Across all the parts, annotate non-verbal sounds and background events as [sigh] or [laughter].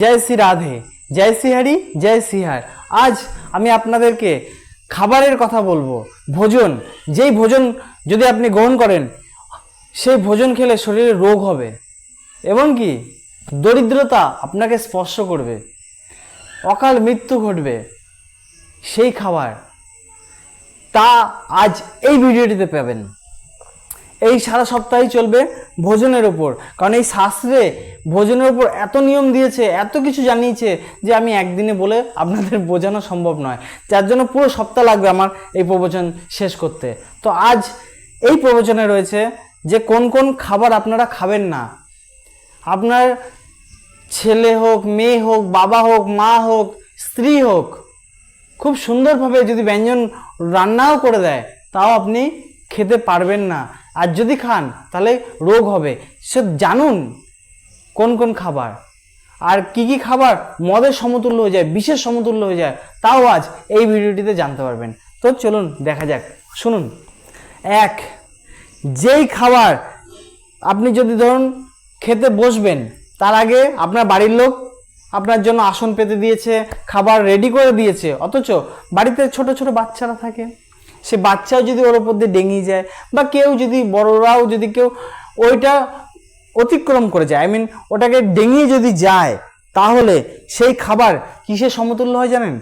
জয় শ্রী রাধে, জয় শ্রী হরি, জয় শ্রী হার। আজ আমি আপনাদেরকে খাবারের কথা বলব। ভোজন, যেই ভোজন যদি আপনি গ্রহণ করেন, সেই ভোজন খেলে শরীরে রোগ হবে এবং কি? দরিদ্রতা আপনাকে স্পর্শ করবে। অকাল মৃত্যু ঘটবে। সেই খাবার তা আজ এই ভিডিওটিতে পাবেন। এই সারা সপ্তাহে চলবে ভোজনের ওপর কারণ এই শাস্ত্রে ভোজনের ওপর এত নিয়ম দিয়েছে, এত কিছু জানিয়েছে যে আমি একদিনে বলে আপনাদের বোঝানো সম্ভব নয়। যার জন্য পুরো সপ্তাহ লাগবে আমার এই প্রবচন শেষ করতে। তো আজ এই প্রবচনে রয়েছে যে কোন কোন খাবার আপনারা খাবেন না। আপনার ছেলে হোক, মেয়ে হোক, বাবা হোক, মা হোক, স্ত্রী হোক, খুব সুন্দরভাবে যদি ব্যঞ্জন রান্নাও করে দেয়, তাও আপনি খেতে পারবেন না। আর যদি খান, তাহলে রোগ হবে। সে জানুন কোন কোন খাবার। আর কি কি খাবার মদের সমতুল্য হয়ে যায় বিশেষ সমতুল্য হয়ে যায়, তাও আজ এই ভিডিওটিতে জানতে পারবেন। তো চলুন দেখা যাক। শুনুন। এক, যেই খাবার আপনি যদি ধরুন খেতে বসবেন, তার আগে আপনার বাড়ির লোক আপনার জন্য আসন পেতে দিয়েছে, খাবার রেডি করে দিয়েছে, অথচ বাড়িতে ছোট ছোট বাচ্চারা থাকে। সে বাচ্চাও যদি ওর ওপর দিয়ে ডেঙিয়ে যায় বা কেউ যদি, বড়রাও যদি কেউ ওইটা অতিক্রম করে যায় আই মিন ওটাকে ডেঙিয়ে যদি যায়, তাহলে সেই খাবার কিসের সমতুল্য হয় জানেন?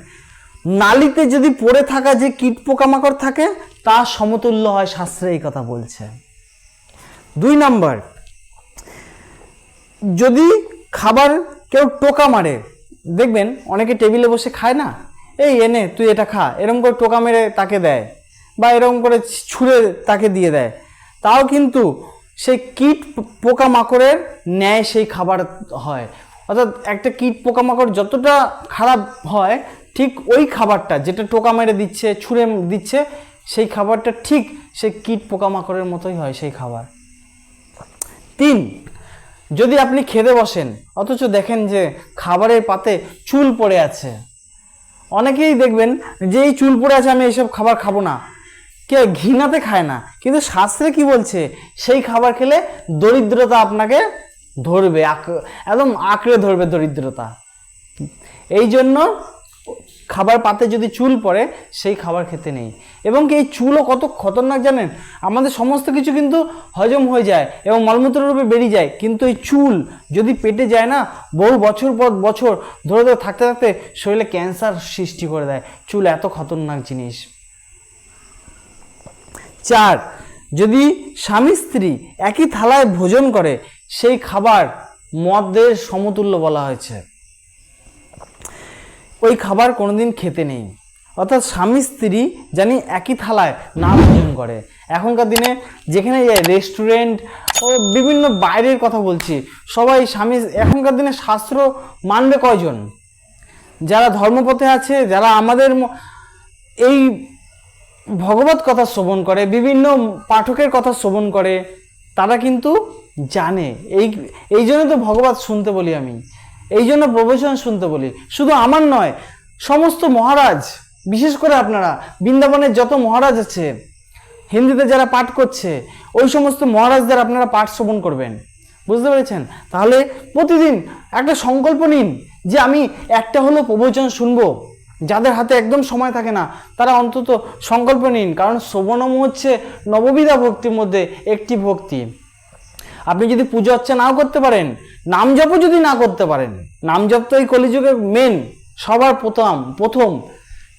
নালিতে যদি পড়ে থাকা যে কীট পোকামাকড় থাকে তার সমতুল্য হয় শাস্ত্রে এই কথা বলছে। দুই নাম্বার, যদি খাবার কেউ টোকা মারে, দেখবেন অনেকে টেবিলে বসে খায় না, এই এনে, তুই এটা খা। এরকম করে টোকা মেরে তাকে দেয়। বা এরকম করে ছুঁড়ে তাকে দিয়ে দেয়। তাও কিন্তু সেই কীট পোকামাকড়ের ন্যায় সেই খাবার হয়। অর্থাৎ একটা কীট পোকামাকড় যতটা খারাপ হয়, ঠিক ওই খাবারটা যেটা টোকা মেরে দিচ্ছে, ছুঁড়ে দিচ্ছে, সেই খাবারটা ঠিক সেই কীট পোকামাকড়ের মতোই হয় সেই খাবার। তিন, যদি আপনি খেতে বসেন, অথচ দেখেন যে খাবারের পাতে চুল পড়ে আছে। অনেকেই দেখবেন যে এই চুল পড়ে আছে, আমি এইসব খাবার খাব না। কে ঘৃণাতে খায় না। কিন্তু শাস্ত্রে কি বলছে? সেই খাবার খেলে দরিদ্রতা আপনাকে ধরবে একদম আঁকড়ে ধরবে দরিদ্রতা। এই জন্য খাবার পাতে যদি চুল পড়ে, সেই খাবার খেতে নেই। এবং কি এই চুলও কত খতরনাক জানেন? আমাদের সমস্ত কিছু কিন্তু হজম হয়ে যায় এবং মলমূত্র রূপে বেরিয়ে যায়। কিন্তু এই চুল যদি পেটে যায় না, বহু বছর পর বছর ধরে ধরে থাকতে থাকতে শরীরে ক্যান্সার সৃষ্টি করে দেয়। চুল এত খতরনাক জিনিস। চার। যদি স্বামী স্ত্রী একই থালায় ভোজন করে, সেই খাবার মদের সমতুল্য বলা হয়েছে। ওই খাবার কোনোদিন খেতে নেই। অর্থাৎ স্বামী স্ত্রী জানি একই থালায় না ভোজন করে। এখনকার দিনে যেখানে রেস্টুরেন্ট ও বিভিন্ন বাইরের কথা বলছি, সবাই স্বামী এখনকার দিনে শাস্ত্র মানবে কয়জন? যারা ধর্মপথে আছে, যারা আমাদের এই ভগবত কথা শ্রবণ করে, বিভিন্ন পাঠকের কথা শ্রবণ করে, তারা কিন্তু জানে। এই এই জন্য তো ভগবত শুনতে বলি আমি। এই জন্য প্রবচন শুনতে বলি। শুধু আমার নয়, সমস্ত মহারাজ, বিশেষ করে আপনারা, বৃন্দাবনের যত মহারাজ আছে হিন্দিতে যারা পাঠ করছে, ওই সমস্ত মহারাজদের আপনারা পাঠ শ্রবণ করবেন। বুঝতে পেরেছেন? তাহলে প্রতিদিন একটা সংকল্প নিন যে আমি একটা হলো প্রবচন শুনব। যাদের হাতে একদম সময় থাকে না, তারা অন্তত সংকল্প নিন। কারণ শ্রবণম হচ্ছে নববিধা ভক্তির মধ্যে একটি ভক্তি। আপনি যদি পুজো অর্চা নাও করতে পারেন, নাম জপও যদি না করতে পারেন, নাম জপ তো এই কলিযুগের মেন সবার প্রথম প্রথম।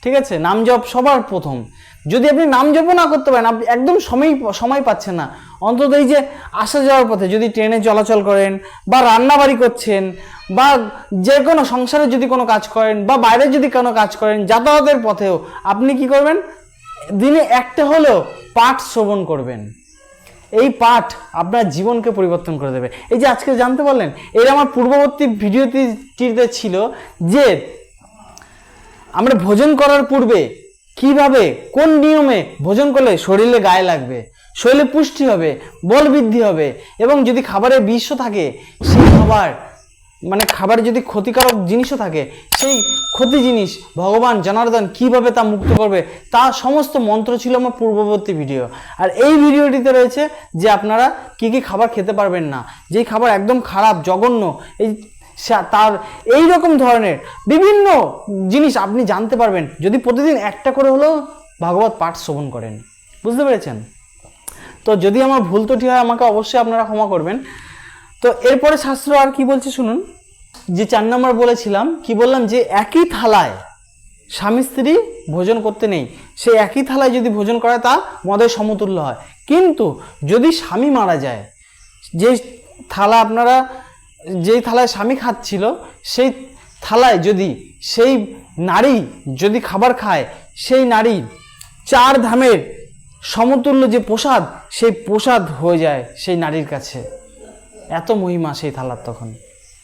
ঠিক আছে? নাম জপ সবার প্রথম। যদি আপনি নাম জপও না করতে পারেন, আপনি একদম সময় সময় পাচ্ছেন না। অন্তত এই যে আসা যাওয়ার পথে যদি ট্রেনে চলাচল করেন বা রান্নাবাড়ি করছেন বা যে কোনো সংসারে যদি কোনো কাজ করেন বা বাইরে যদি কোনো কাজ করেন, যাতায়াতের পথেও আপনি কি করবেন? দিনে একটা হলেও পাঠ শ্রবণ করবেন। এই পাঠ আপনার জীবনকে পরিবর্তন করে দেবে। এই যে আজকে জানতে পারলেন, এর আমার পূর্ববর্তী ভিডিওটিতে ছিল যে আমরা ভোজন করার পূর্বে কীভাবে, কোন নিয়মে ভোজন করলে শরীরে গায়ে লাগবে? শরীরে পুষ্টি হবে, বল বৃদ্ধি হবে এবং যদি খাবারে বিষও থাকে, সেই খাবার মানে খাবারে যদি ক্ষতিকারক জিনিসও থাকে, সেই ক্ষতি জিনিস ভগবান জনার্দন কীভাবে তা মুক্ত করবে, তা সমস্ত মন্ত্র ছিল আমার পূর্ববর্তী ভিডিও। আর এই ভিডিওটিতে রয়েছে যে আপনারা কি কি খাবার খেতে পারবেন না। যেই খাবার একদম খারাপ, জঘন্য, এই তার এই রকম ধরনের বিভিন্ন জিনিস আপনি জানতে পারবেন যদি প্রতিদিন একটা করে হলেও ভাগবত পাঠ শ্রবণ করেন। বুঝতে পেরেছেন? তো যদি আমার ভুল ত্রুটি হয়, আমাকে অবশ্যই আপনারা ক্ষমা করবেন। তো এরপরে শাস্ত্র আর কি বলছে শুনুন? যে চার নম্বর বলেছিলাম, কি বললাম যে একই থালায় স্বামী স্ত্রী ভোজন করতে নেই। সেই একই থালায় যদি ভোজন করে, তা মদের সমতুল্য হয়। কিন্তু যদি স্বামী মারা যায়, যে থালা আপনারা যেই থালায় স্বামী খাচ্ছিল, সেই থালায় যদি, সেই নারী যদি খাবার খায়, সেই নারী চার ধামের সমতুল্য যে প্রসাদ, সেই প্রসাদ হয়ে যায় সেই নারীর কাছে। এত মহিমা সেই থালার তখন।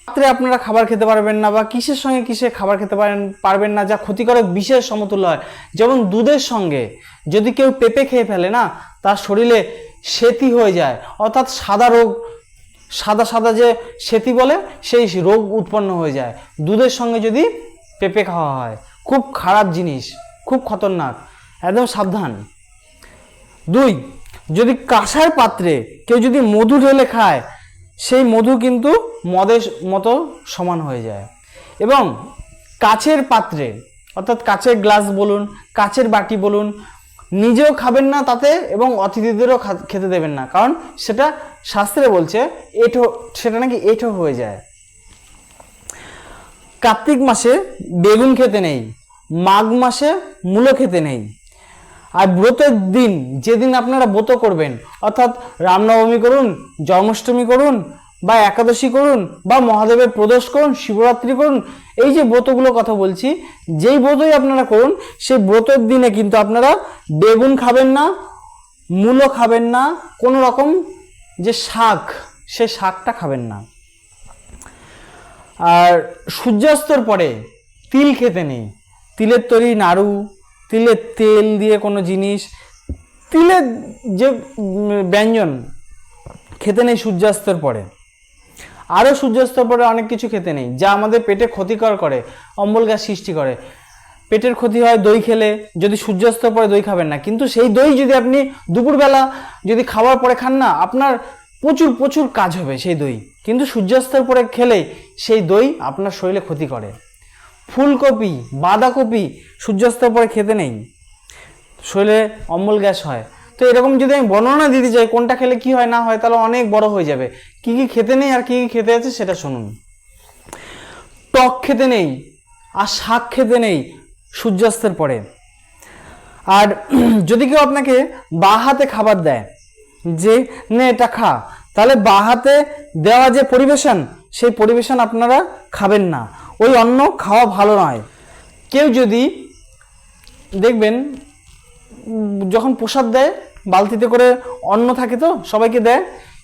রাত্রে আপনারা খাবার খেতে পারবেন না বা কিসের সঙ্গে কিসে খাবার খেতে পারেন, পারবেন না, যা ক্ষতিকারক বিশেষ সমতুল্য হয়। যেমন দুধের সঙ্গে যদি কেউ পেঁপে খেয়ে ফেলে না, তার শরীরে সেতি হয়ে যায়, অর্থাৎ সাদা রোগ সাদা সাদা যে সেতি বলে, সেই রোগ উৎপন্ন হয়ে যায়। দুধের সঙ্গে যদি পেঁপে খাওয়া হয়, খুব খারাপ জিনিস, খুব খতরনাক, একদম সাবধান। দুই, যদি কাঁসার পাত্রে কেউ যদি মধু ঢেলে খায়, সেই মধু কিন্তু মদের মতো সমান হয়ে যায়। এবং কাচের পাত্রে, অর্থাৎ কাচের গ্লাস বলুন, কাচের বাটি বলুন নিজেও খাবেন না তাতে এবং অতিথিদেরও খেতে দেবেন না। কারণ সেটা শাস্ত্রে বলছে, এঠো, সেটা নাকি এঠো হয়ে যায়। কার্তিক মাসে বেগুন খেতে নেই, মাঘ মাসে মূলো খেতে নেই। আর ব্রতের দিন, যেদিন আপনারা ব্রত করবেন, অর্থাৎ রামনবমী করুন, জন্মাষ্টমী করুন বা একাদশী করুন বা মহাদেবের প্রদোষ করুন, শিবরাত্রি করুন, এই যে ব্রতগুলো কথা বলছি, যেই ব্রতই আপনারা করুন, সেই ব্রতের দিনে কিন্তু আপনারা বেগুন খাবেন না, মূলো খাবেন না, কোনো রকম যে শাক, সে শাকটা খাবেন না। আর সূর্যাস্তর পরে তিল খেতে নেই। তিলের তৈরি নাড়ু, তিলের তেল দিয়ে কোনো জিনিস, তিলের যে ব্যঞ্জন, খেতে নেই সূর্যাস্তর পরে। আরও সূর্যাস্তর পরে অনেক কিছু খেতে নেই, যা আমাদের পেটে ক্ষতিকর করে, অম্বল গ্যাস সৃষ্টি করে। পেটের ক্ষতি হয়, দই খেলে, যদি সূর্যাস্তর পরে দই খাবেন না। কিন্তু সেই দই যদি আপনি দুপুরবেলা যদি খাওয়ার পরে খান না, আপনার প্রচুর প্রচুর কাজ হবে সেই দই। কিন্তু সূর্যাস্তের পরে খেলে সেই দই আপনার শরীরে ক্ষতি করে। ফুলকপি, বাঁধাকপি সূর্যাস্তের পরে খেতে নেই। শরীরে অম্বল গ্যাস হয়। তো এরকম যদি আমি বর্ণনা দিতে চাই, কোনটা খেলে কি হয় না হয়, তাহলে অনেক বড় হয়ে যাবে। কি কি খেতে নেই আর কি কি খেতে আছে সেটা শুনুন। টক খেতে নেই আর শাক খেতে নেই সূর্যাস্তের পরে। আর [clears throat] যদি কেউ আপনাকে বাঁ হাতে খাবার দেয় যে, নে, এটা খা। তাহলে বাঁ হাতে দেওয়া যে পরিবেশন, সেই পরিবেশন আপনারা খাবেন না। ওই অন্ন খাওয়া ভালো নয়। কেউ যদি দেখবেন যখন প্রসাদ দেয়, বালতিতে করে অন্ন থাকে তো, সবাইকে দেয়,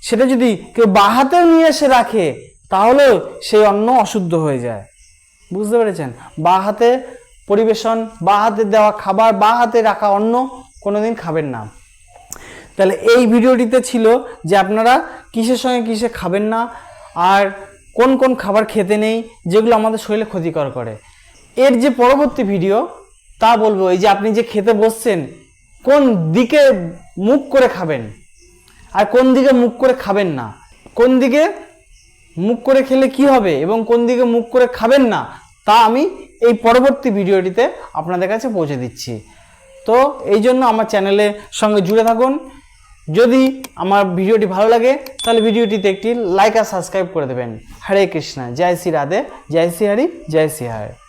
সেটা যদি কেউ বাঁ হাতে নিয়ে এসে রাখে তাহলেও সেই অন্ন অশুদ্ধ হয়ে যায়। বুঝতে পেরেছেন? বা হাতে পরিবেশন, বা হাতে দেওয়া খাবার, বা হাতে রাখা অন্ন কোনোদিন খাবেন না। তাহলে এই ভিডিওটিতে ছিল যে আপনারা কিসের সঙ্গে কিসে খাবেন না, আর কোন কোন খাবার খেতে নেই, যেগুলো আমাদের শরীরে ক্ষতিকর করে। এর যে পরবর্তী ভিডিও, তা বলব, এই যে আপনি যে খেতে বসছেন কোন দিকে মুখ করে খাবেন? আর কোন দিকে মুখ করে খাবেন না? কোন দিকে মুখ করে খেলে কি হবে এবং কোন দিকে মুখ করে খাবেন না, তা আমি এই পরবর্তী ভিডিওটিতে আপনাদের কাছে পৌঁছে দিচ্ছি। তো এই জন্য আমার চ্যানেলের সঙ্গে জুড়ে থাকুন। যদি আমার ভিডিওটি ভালো লাগে, তাহলে ভিডিওটিতে একটি লাইক আর সাবস্ক্রাইব করে দেবেন। হরে কৃষ্ণা, জয় শ্রী রাধে, জয় শ্রী হরি, জয় শ্রী হরে।